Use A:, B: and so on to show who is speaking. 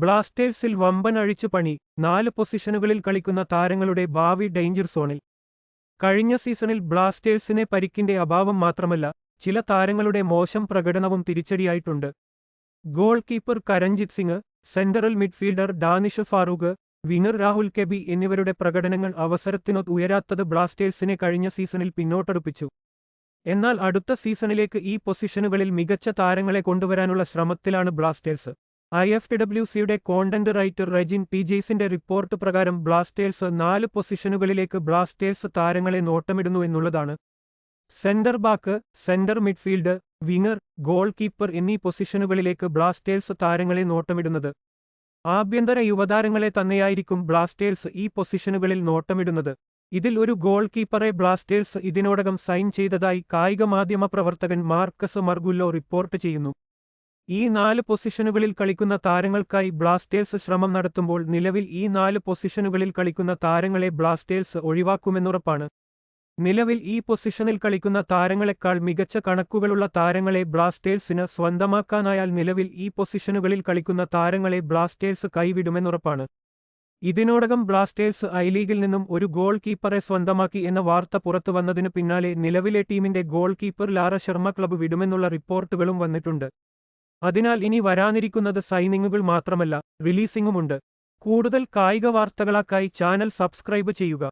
A: ബ്ലാസ്റ്റേഴ്സിൽ വമ്പൻ അഴിച്ചു പണി. നാല് പൊസിഷനുകളിൽ കളിക്കുന്ന താരങ്ങളുടെ ഭാവി ഡേഞ്ചർ സോണിൽ. കഴിഞ്ഞ സീസണിൽ ബ്ലാസ്റ്റേഴ്സിനെ പരിക്കിന്റെ അഭാവം മാത്രമല്ല ചില താരങ്ങളുടെ മോശം പ്രകടനവും തിരിച്ചടിയായിട്ടുണ്ട്. Goal keeper Karanjit Singh central midfielder Danish Farooq winger Rahul KP എന്നിവരുടെ പ്രകടനങ്ങൾ അവസരത്തിനൊത്ത് ഉയരാത്തത് ബ്ലാസ്റ്റേഴ്സിനെ കഴിഞ്ഞ സീസണിൽ പിന്നോട്ടടുപ്പിച്ചു. എന്നാൽ അടുത്ത സീസണിലേക്ക് ഈ പൊസിഷനുകളിൽ മികച്ച താരങ്ങളെ കൊണ്ടുവരാനുള്ള ശ്രമത്തിലാണ് ബ്ലാസ്റ്റേഴ്സ്. ഐ എഫ് ഡബ്ല്യു സിയുടെ കോണ്ടന്റ് റൈറ്റർ റെജിൻ പി ജെയ്സിന്റെ റിപ്പോർട്ട് പ്രകാരം ബ്ലാസ്റ്റേഴ്സ് നാല് പൊസിഷനുകളിലേക്ക് ബ്ലാസ്റ്റേഴ്സ് താരങ്ങളെ നോട്ടമിടുന്നു എന്നുള്ളതാണ്. Centre back centre midfield winger goal keeper എന്നീ പൊസിഷനുകളിലേക്ക് ബ്ലാസ്റ്റേഴ്സ് താരങ്ങളെ നോട്ടമിടുന്നത്. ആഭ്യന്തര യുവതാരങ്ങളെ തന്നെയായിരിക്കും ബ്ലാസ്റ്റേഴ്സ് ഈ പൊസിഷനുകളിൽ നോട്ടമിടുന്നത്. ഇതിൽ ഒരു ഗോൾ കീപ്പറെ ബ്ലാസ്റ്റേഴ്സ് ഇതിനോടകം സൈൻ ചെയ്തതായി കായിക മാധ്യമ പ്രവർത്തകൻ മാർക്കസ് മർഗുല്ലോ റിപ്പോർട്ട് ചെയ്യുന്നു. ഈ നാല് പൊസിഷനുകളിൽ കളിക്കുന്ന താരങ്ങൾക്കായി ബ്ലാസ്റ്റേഴ്സ് ശ്രമം നടത്തുമ്പോൾ നിലവിൽ ഈ നാല് പൊസിഷനുകളിൽ കളിക്കുന്ന താരങ്ങളെ ബ്ലാസ്റ്റേഴ്സ് ഒഴിവാക്കുമെന്നുറപ്പാണ്. നിലവിൽ ഈ പൊസിഷനിൽ കളിക്കുന്ന താരങ്ങളെക്കാൾ മികച്ച കണക്കുകളുള്ള താരങ്ങളെ ബ്ലാസ്റ്റേഴ്സിന് സ്വന്തമാക്കാനായാൽ നിലവിൽ ഈ പൊസിഷനുകളിൽ കളിക്കുന്ന താരങ്ങളെ ബ്ലാസ്റ്റേഴ്സ് കൈവിടുമെന്നുറപ്പാണ്. ഇതിനോടകം ബ്ലാസ്റ്റേഴ്സ് ഐ ലീഗിൽ നിന്നും ഒരു ഗോൾ കീപ്പറെ സ്വന്തമാക്കി എന്ന വാർത്ത പുറത്തു വന്നതിനു പിന്നാലെ നിലവിലെ ടീമിന്റെ goal keeper Lara Sharma club വിടുമെന്നുള്ള റിപ്പോർട്ടുകളും വന്നിട്ടുണ്ട്. അതിനാൽ ഇനി വരാനിരിക്കുന്നത് സൈനിങ്ങുകൾ മാത്രമല്ല റിലീസിംഗുമുണ്ട് കൂടുതൽ കായിക വാർത്തകളാക്കായി ചാനൽ സബ്സ്ക്രൈബ് ചെയ്യുക.